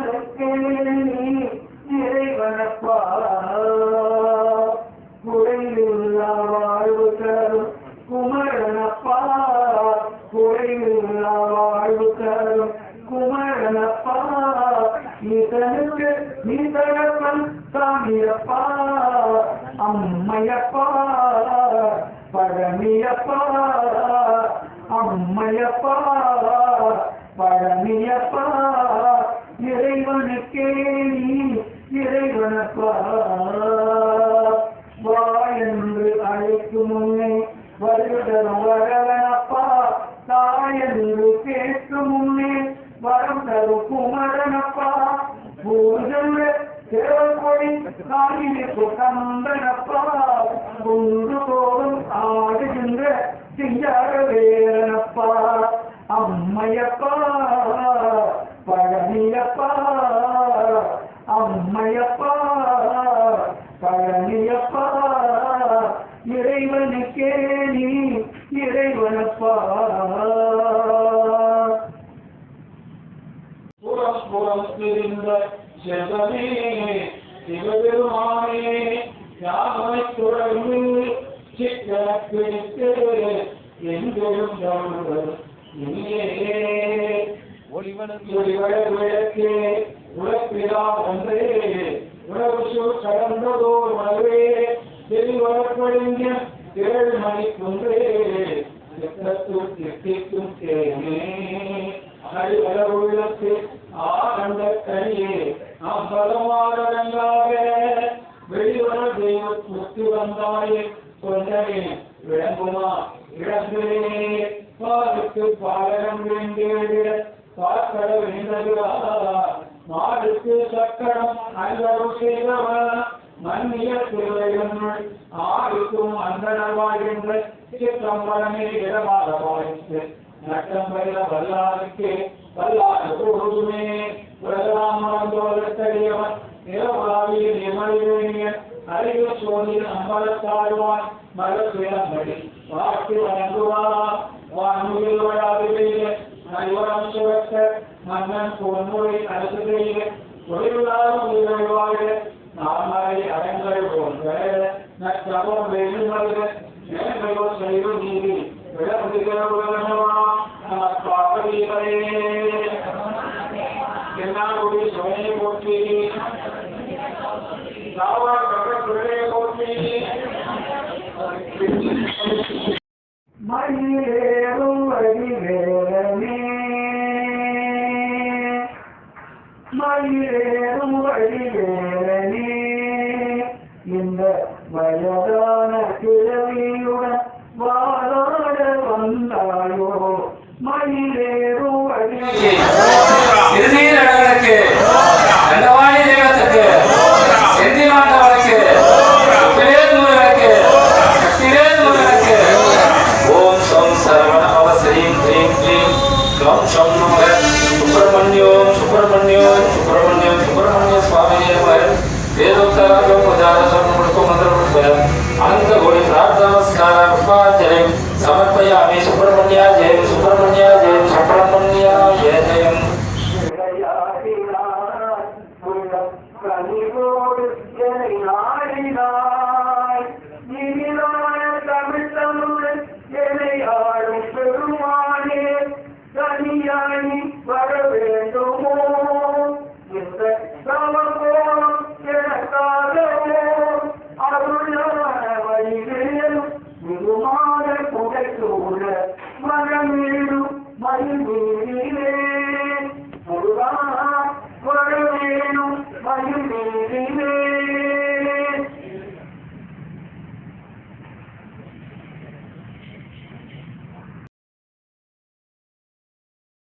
இறைவனுக்கு நீ இறைவனப்பா. குறைவில்லா வாழ்வு தரும் குமரனப்பா. குறைவில்லா வாழ்வு தரும் குமரனப்பா. இதனுக்கு நீ தரப்பன் சாமியப்பா. அம்மையப்பா பழமியப்பா அம்மையப்பா இறைவனுக்கே நீ இறைவனப்பா. வா என்று அழைக்கும் முன்னே வருடரும் வரவனப்பா. தாய் என்று கேட்கும் முன்னே வரம் தரும் குமரனப்பா. பூஜல்ல தேவக்கொடி காலினிப்பு கம்பனப்பா குண்டு அம்மையப்பா பழனியப்பா இறைவனுக்கே நீ இறைவனப்பா. புறம் புறம் திரிந்த செல்வமே சிவபெருமானே யாமை தொடர்ந்து சிக்கனக்கு எங்கெழும் தமிழர் இங்கே ஒளிவள விளக்கே உலப்பிலா ஒன்றே உறவு கடந்ததோர் உணவே தெளிவரப்பொழிஞ்ச ஏழு மணிக்குன்றே சித்தத்துள் திட்டிக்கும் தேனே. அழிவளவுள்ளத்து ஆனந்த கனியே அம்பலமாரங்காக வெளிவர தெய்வ முத்து வந்தாயே. சொன்னே விளங்குமா? இழந்தே பாலுக்கு பாலகம் வேண்டிய பார்க்கட வேண்டதுவா மாடுக்கு சக்கரம் அல்லரும் செய்தவன் மன்னிய திருவையும் ஆருக்கும் அந்தனவாகின்ற சிற்றம்பலமே இடமாக வாழ்த்து நட்டம் பயில வல்லாருக்கு வல்லாறு பொழுதுமே உலகலாம் மறந்தோதற்கரியவன் நிலவாவியில் நிமலிவேணியன் அறிவு சோதில் அம்பலத்தாழ்வான் மரசுயம்படி வாக்கு வணங்குவா வானுயில் வழாவிலேயே நல்வரம் சுரக்க மன்னன் பொன்முறை அரசு செய்ய தொழிலாளர் உயிர்வாழ நாமரை அடங்கள் போன்ற நற்றவம் வேணுமல்க நேர்மையோ செய்து நீதி விளங்குகிறவர்களா நமக்காகவே என்னாருடைய சுவையை போற்றி சாவா கருணையை போற்றி மயிலேறும் வடிவேலனே இந்த வயதான கிழவியுடன் வாழாட வந்தாயோ? மணி வேதோக்தாரம் உதாரம் முழுக்க மந்திரம் அனந்த கோடி பிரார்த்தனமஸ்கார புஷ்பாஞ்சலி சமர்ப்பயாமி சுப்பிரமணியா ஜெயம் சுப்பிரமணியா ஜெயம் Aleluia.